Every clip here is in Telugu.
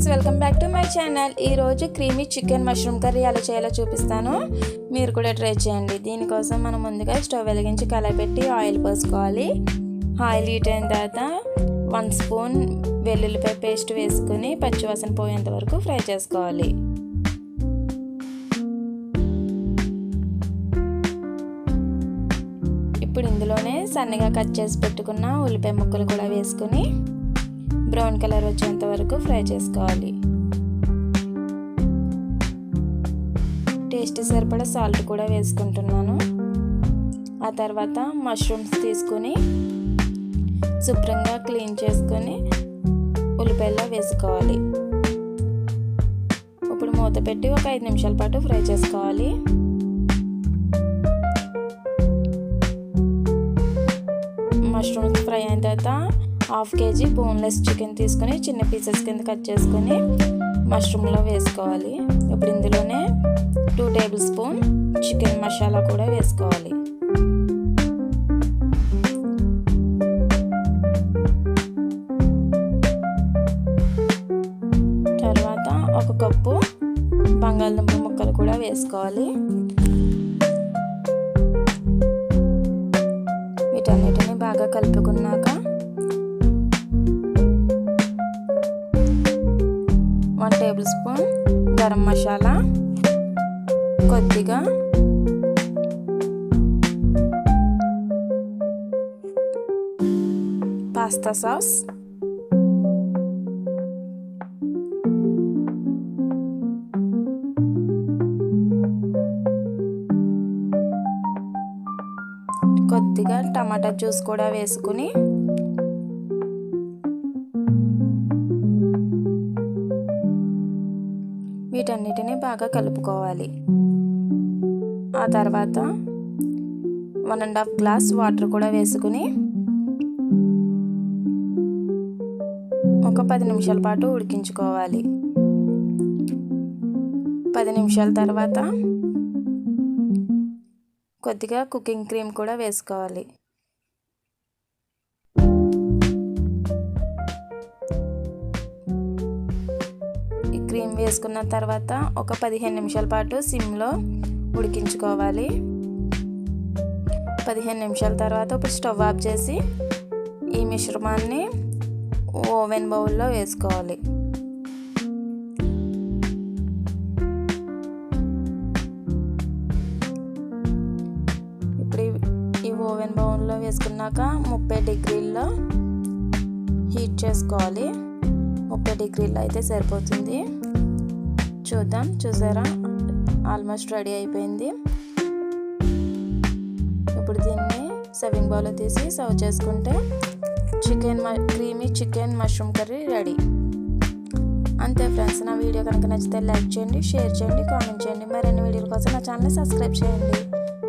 Friends welcome back to my channel. ఈరోజు క్రీమీ చికెన్ మష్రూమ్ కర్రీ ఎలా చేయాలో చూపిస్తాను. మీరు కూడా ట్రై చేయండి. దీనికోసం మనం ముందుగా స్టవ్ వెలిగించి కలయి పెట్టి ఆయిల్ పోసుకోవాలి. ఆయిల్ హీట్ అయిన తర్వాత వన్ స్పూన్ వెల్లుల్లిపాయ పేస్ట్ వేసుకుని పచ్చివాసన పోయేంత వరకు ఫ్రై చేసుకోవాలి. ఇప్పుడు ఇందులోనే సన్నగా కట్ చేసి పెట్టుకున్న ఉల్లిపాయ ముక్కలు కూడా వేసుకుని బ్రౌన్ కలర్ వచ్చేంత వరకు ఫ్రై చేసుకోవాలి. టేస్ట్ సరిపడా సాల్ట్ కూడా వేసుకుంటున్నాను. ఆ తర్వాత మష్రూమ్స్ తీసుకొని శుభ్రంగా క్లీన్ చేసుకొని ఉల్లిపాయలో వేసుకోవాలి. ఇప్పుడు మూత పెట్టి ఒక ఐదు నిమిషాల పాటు ఫ్రై చేసుకోవాలి. మష్రూమ్స్ ఫ్రై అయిన తర్వాత హాఫ్ కేజీ బోన్లెస్ చికెన్ తీసుకొని చిన్న పీసెస్ కింద కట్ చేసుకొని మష్రూమ్లో వేసుకోవాలి. ఇప్పుడు ఇందులోనే two tablespoon chicken masala కూడా వేసుకోవాలి. తర్వాత ఒక కప్పు బంగాళదుంప ముక్కలు కూడా వేసుకోవాలి. వీటన్నిటిని బాగా కలుపుకున్నాక టేబుల్ స్పూన్ గరం మసాలా కొద్దిగా పాస్తా సాస్. కొద్దిగా టమాటా జ్యూస్ కూడా వేసుకుని వీటన్నిటిని బాగా కలుపుకోవాలి. ఆ తర్వాత one and half glass water కూడా వేసుకుని ఒక పది నిమిషాల పాటు ఉడికించుకోవాలి. పది నిమిషాల తర్వాత కొద్దిగా కుకింగ్ క్రీమ్ కూడా వేసుకోవాలి. క్రీమ్ వేసుకున్న తర్వాత ఒక పదిహేను నిమిషాల పాటు సిమ్లో ఉడికించుకోవాలి. పదిహేను నిమిషాల తర్వాత ఇప్పుడు స్టవ్ ఆఫ్ చేసి ఈ మిశ్రమాన్ని ఓవెన్ బౌల్లో వేసుకోవాలి. ఇప్పుడు ఈ ఓవెన్ బౌల్లో వేసుకున్నాక ముప్పై డిగ్రీల్లో హీట్ చేసుకోవాలి. ముప్పై డిగ్రీలో అయితే సరిపోతుంది. చూద్దాం చూసారా? ఆల్మోస్ట్ రెడీ అయిపోయింది. ఇప్పుడు దీన్ని సర్వింగ్ బౌల్లో తీసి సర్వ్ చేసుకుంటే chicken creamy chicken mushroom curry ready. అంతే ఫ్రెండ్స్ నా వీడియో కనుక నచ్చితే లైక్ చేయండి షేర్ చేయండి కామెంట్ చేయండి. మరిన్ని వీడియోల కోసం నా ఛానల్ని సబ్స్క్రైబ్ చేయండి.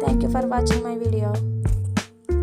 Thank you for watching my video